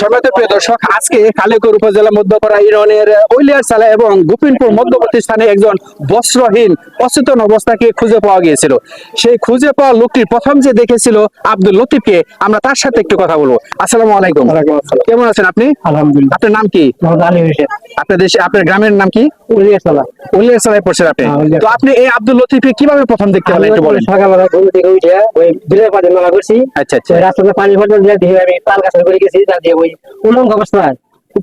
সর্বত প্রিয় দর্শক আজকে কালেকর উপজেলা মধ্যপাড়া ইউনিয়নের এবং গোপিনপুর মধ্যবর্তী স্থানে একজন বস্ত্রহীন অচেতন অবস্থাকে খুঁজে পাওয়া গিয়েছিল। সেই খুঁজে পাওয়া লোকটির প্রথম যে দেখেছিল আব্দুল লতিফকে আমরা তার সাথে একটু কথা বলব। আসসালামু আলাইকুম। কেমন আছেন আপনি? আলহামদুলিল্লাহ। আপনার নাম কি? আপনার দেশে আপনার গ্রামের নাম কি? উলিয়াছলা পড়ছেন আপনি? হ্যাঁ, তো আপনি এই আব্দুল লতিফকে কীভাবে প্রথম দেখতে পেলেন একটু বলেন। সকালবেলা ঘুম থেকে উঠে ওই বিলের পাশে মেলা করছি। আচ্ছা আচ্ছা। রাস্তাতে পানি ফটো দিয়ে দিয়ে আমি তাল গাছে করে গেছি তা দিয়ে ওই উলঙ্গ অবস্থায়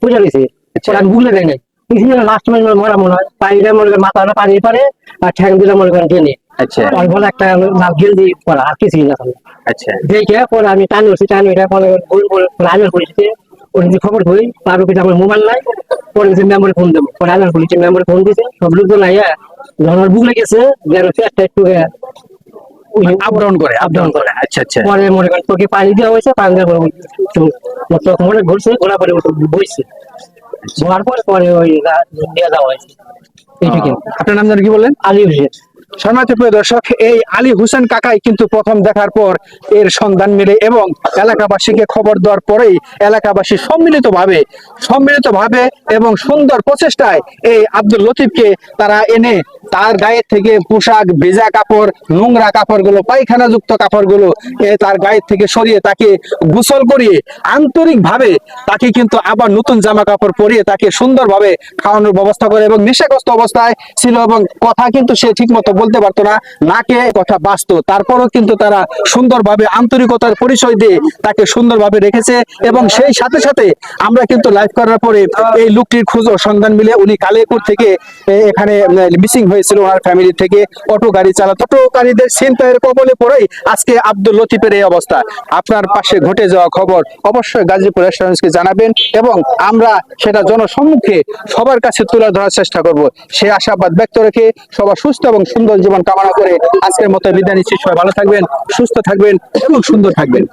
পূজা দিয়েছি আচ্ছা। আমি বুঝলে দেয় নাই। লাস্ট মানে মরা মনে হয় পানিটা মনে করেন মাথা পানি পারে আর ঠ্যাং দিলে মনে করেন টেনে। আচ্ছা। বলে একটা লাভ গেঞ্জি পরা আর কিছুই না আচ্ছা। দেখে পরে আমি টানি উঠছি টানি গোল গোল ওর খবর করি তার উপরে আমার মোবাইল নাই? পরে যে মেমোরি ফোন দেবো। পরে আইনার পুলিশে মেমোরি ফোন দিছে সব লোকজন আইয়া যখন বুক লেগেছে যেন চেষ্টা একটু আপ ডাউন করে আপ ডাউন করে। আচ্ছা আচ্ছা। পরে মনে করেন তোকে পানি দেওয়া হয়েছে পানি দেওয়া মনে ঘুরছে ঘোরা পরে বইছে। ঘোরার পরে পরে ওই দেওয়া হয়েছে। আপনার নাম যেন কি বললেন? আলী হোসেন। সম্মানিত প্রিয় দর্শক, এই আলী হুসেন কাকাই কিন্তু প্রথম দেখার পর এর সন্ধান মিলে এবং এলাকাবাসীকে খবর দেওয়ার পরেই এলাকাবাসী সম্মিলিত ভাবে সম্মিলিত ভাবে এবং সুন্দর প্রচেষ্টায় এই আব্দুল লতিফকে তারা এনে তার গায়ের থেকে পোশাক, ভেজা কাপড়, নোংরা কাপড়গুলো, পায়খানাযুক্ত কাপড়গুলো তার গায়ের থেকে সরিয়ে তাকে গোসল করিয়ে আন্তরিক ভাবে তাকে কিন্তু আবার নতুন জামা কাপড় পরিয়ে তাকে সুন্দরভাবে খাওয়ানোর ব্যবস্থা করে এবং নেশাগ্রস্ত অবস্থায় ছিল এবং কথা কিন্তু সে ঠিক মতো বলতে পারতো না, নাকে কথা বাঁচতো তারপরও কিন্তু তারা সুন্দরভাবে আন্তরিকতার পরিচয় দিয়ে তাকে সুন্দরভাবে রেখেছে এবং সেই সাথে সাথে আমরা কিন্তু লাইভ করার পরে এই লোকটির খোঁজ সন্ধান মিলে উনি কালেকুর থেকে এখানে মিসিং হয়েছিল ওনার ফ্যামিলি থেকে অটো গাড়ি চালাতো। অটো গাড়িদের ছিনতাইয়ের কবলে পড়েই আজকে আব্দুল লতিফের এই অবস্থা। আপনার পাশে ঘটে যাওয়া খবর অবশ্যই গাজীপুর রেস্টুরেন্টকে জানাবেন এবং আমরা সেটা জনসম্মুখে সবার কাছে তুলে ধরার চেষ্টা করব। সে আশাবাদ ব্যক্ত রেখে সবার সুস্থ এবং সুন্দর জীবন কামনা করে আজকের মতো বিদায় নিচ্ছি। সবাই ভালো থাকবেন, সুস্থ থাকবেন এবং সুন্দর থাকবেন।